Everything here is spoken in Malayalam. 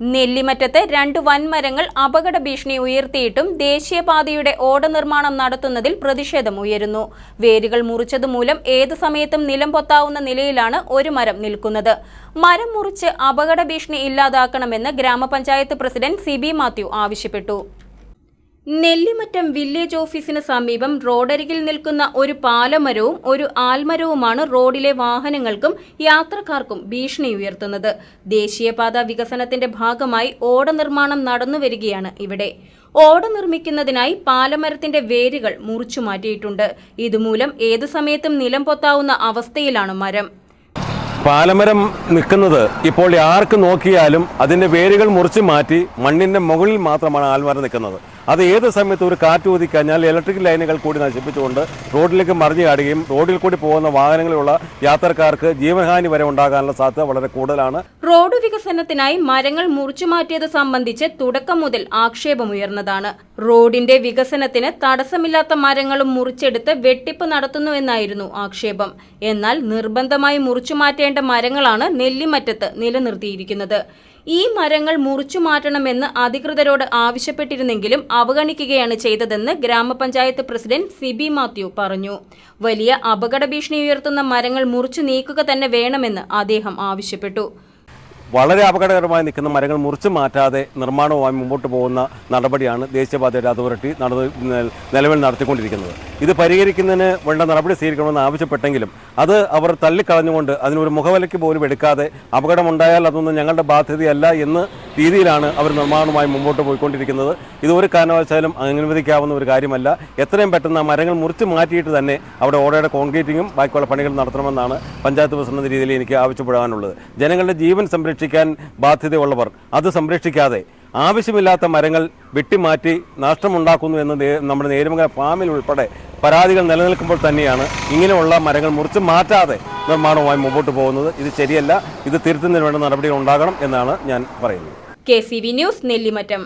നെല്ലിമറ്റത്ത് രണ്ട് വൻമരങ്ങൾ അപകട ഭീഷണി ഉയർത്തിയിട്ടും ദേശീയപാതയുടെ ഓട നിർമ്മാണം നടത്തുന്നതിൽ പ്രതിഷേധം ഉയരുന്നു. വേരുകൾ മുറിച്ചതുമൂലം ഏത് സമയത്തും നിലം പൊത്താവുന്ന നിലയിലാണ് ഒരു മരം നിൽക്കുന്നത്. മരം മുറിച്ച് അപകട ഭീഷണി ഇല്ലാതാക്കണമെന്ന് ഗ്രാമപഞ്ചായത്ത് പ്രസിഡന്റ് സി മാത്യു ആവശ്യപ്പെട്ടു. നെല്ലിമറ്റം വില്ലേജ് ഓഫീസിന് സമീപം റോഡരികിൽ നിൽക്കുന്ന ഒരു പാലമരവും ഒരു ആൽമരവുമാണ് റോഡിലെ വാഹനങ്ങൾക്കും യാത്രക്കാർക്കും ഭീഷണി ഉയർത്തുന്നത്. ദേശീയപാത വികസനത്തിന്റെ ഭാഗമായി ഓട നിർമ്മാണം നടന്നുവരികയാണ് ഇവിടെ. ഓട നിർമ്മിക്കുന്നതിനായി പാലമരത്തിന്റെ വേരുകൾ മുറിച്ചു മാറ്റിയിട്ടുണ്ട്. ഇതുമൂലം ഏതു സമയത്തും നിലം പൊത്താവുന്ന അവസ്ഥയിലാണ് മരം. പാലമരം നിൽക്കുന്നത് ഇപ്പോൾ ആർക്ക് നോക്കിയാലും അതിന്റെ വേരുകൾ മുറിച്ചു മാറ്റി മണ്ണിന്റെ മുകളിൽ മാത്രമാണ് ആൽമരം നിൽക്കുന്നത്. അത് ഏത് സമയത്ത് ഒരു കാറ്റ് ഊതിക്കഴിഞ്ഞാൽ ഇലക്ട്രിക് ലൈനുകൾ കൂടി നശിപ്പിച്ചുകൊണ്ട് റോഡിലേക്ക് മറിഞ്ഞു കാടുകയും റോഡിൽ കൂടി പോകുന്ന വാഹനങ്ങളിലുള്ള യാത്രക്കാർക്ക് ജീവഹാനി വരെ ഉണ്ടാകാനുള്ള സാധ്യത വളരെ കൂടുതലാണ്. റോഡ് വികസനത്തിനായി മരങ്ങൾ മുറിച്ചു മാറ്റിയത് സംബന്ധിച്ച് തുടക്കം മുതൽ ആക്ഷേപമുയർന്നതാണ് റോഡിന്റെ വികസനത്തിന് തടസ്സമില്ലാത്ത മരങ്ങളും മുറിച്ചെടുത്ത് വെട്ടിപ്പ് നടത്തുന്നുവെന്നായിരുന്നു ആക്ഷേപം. എന്നാൽ നിർബന്ധമായി മുറിച്ചു മാറ്റേണ്ട മരങ്ങളാണ് നെല്ലിമറ്റത്ത് നിലനിർത്തിയിരിക്കുന്നത്. ഈ മരങ്ങൾ മുറിച്ചു മാറ്റണമെന്ന് അധികൃതരോട് ആവശ്യപ്പെട്ടിരുന്നെങ്കിലും അവഗണിക്കുകയാണ് ചെയ്തതെന്ന് ഗ്രാമപഞ്ചായത്ത് പ്രസിഡന്റ് സിബി മാത്യു പറഞ്ഞു. വലിയ അപകട ഭീഷണി ഉയർത്തുന്ന മരങ്ങൾ മുറിച്ചു നീക്കുക തന്നെ വേണമെന്ന് അദ്ദേഹം ആവശ്യപ്പെട്ടു. വളരെ അപകടകരമായി നിൽക്കുന്ന മരങ്ങൾ മുറിച്ച് മാറ്റാതെ നിർമ്മാണവുമായി മുമ്പോട്ട് പോകുന്ന നടപടിയാണ് ദേശീയപാതയുടെ അതോറിറ്റി നടന്ന് നിലവിൽ നടത്തിക്കൊണ്ടിരിക്കുന്നത്. ഇത് പരിഹരിക്കുന്നതിന് വേണ്ട നടപടി സ്വീകരിക്കണമെന്ന് ആവശ്യപ്പെട്ടെങ്കിലും അത് അവർ തള്ളിക്കളഞ്ഞുകൊണ്ട് അതിനൊരു മുഖവിലയ്ക്ക് പോലും എടുക്കാതെ അപകടമുണ്ടായാൽ അതൊന്നും ഞങ്ങളുടെ ബാധ്യതയല്ല എന്ന് രീതിയിലാണ് അവർ നിർമ്മാണവുമായി മുമ്പോട്ട് പോയിക്കൊണ്ടിരിക്കുന്നത്. ഇത് ഒരു കാരണവശാലും അനുവദിക്കാവുന്ന ഒരു കാര്യമല്ല. എത്രയും പെട്ടെന്ന് ആ മരങ്ങൾ മുറിച്ച് മാറ്റിയിട്ട് തന്നെ അവിടെ ഓടയുടെ കോൺക്രീറ്റിങ്ങും ബാക്കിയുള്ള പണികൾ നടത്തണമെന്നാണ് പഞ്ചായത്ത് പ്രസിഡന്റ് രീതിയിൽ എനിക്ക് ആവശ്യപ്പെടാനുള്ളത്. ജനങ്ങളുടെ ജീവൻ സംരക്ഷിക്കാൻ ബാധ്യതയുള്ളവർ അത് സംരക്ഷിക്കാതെ ആവശ്യമില്ലാത്ത മരങ്ങൾ വെട്ടിമാറ്റി നഷ്ടമുണ്ടാക്കുന്നു എന്ന് നമ്മുടെ നേരുമംഗല ഫാമിൽ ഉൾപ്പെടെ പരാതികൾ നിലനിൽക്കുമ്പോൾ തന്നെയാണ് ഇങ്ങനെയുള്ള മരങ്ങൾ മുറിച്ച് മാറ്റാതെ നിർമ്മാണവുമായി മുമ്പോട്ട് പോകുന്നത്. ഇത് ശരിയല്ല. ഇത് തിരുത്തുന്നതിന് വേണ്ട നടപടികൾ ഉണ്ടാകണം എന്നാണ് ഞാൻ പറയുന്നത്. K C V news Nellimattam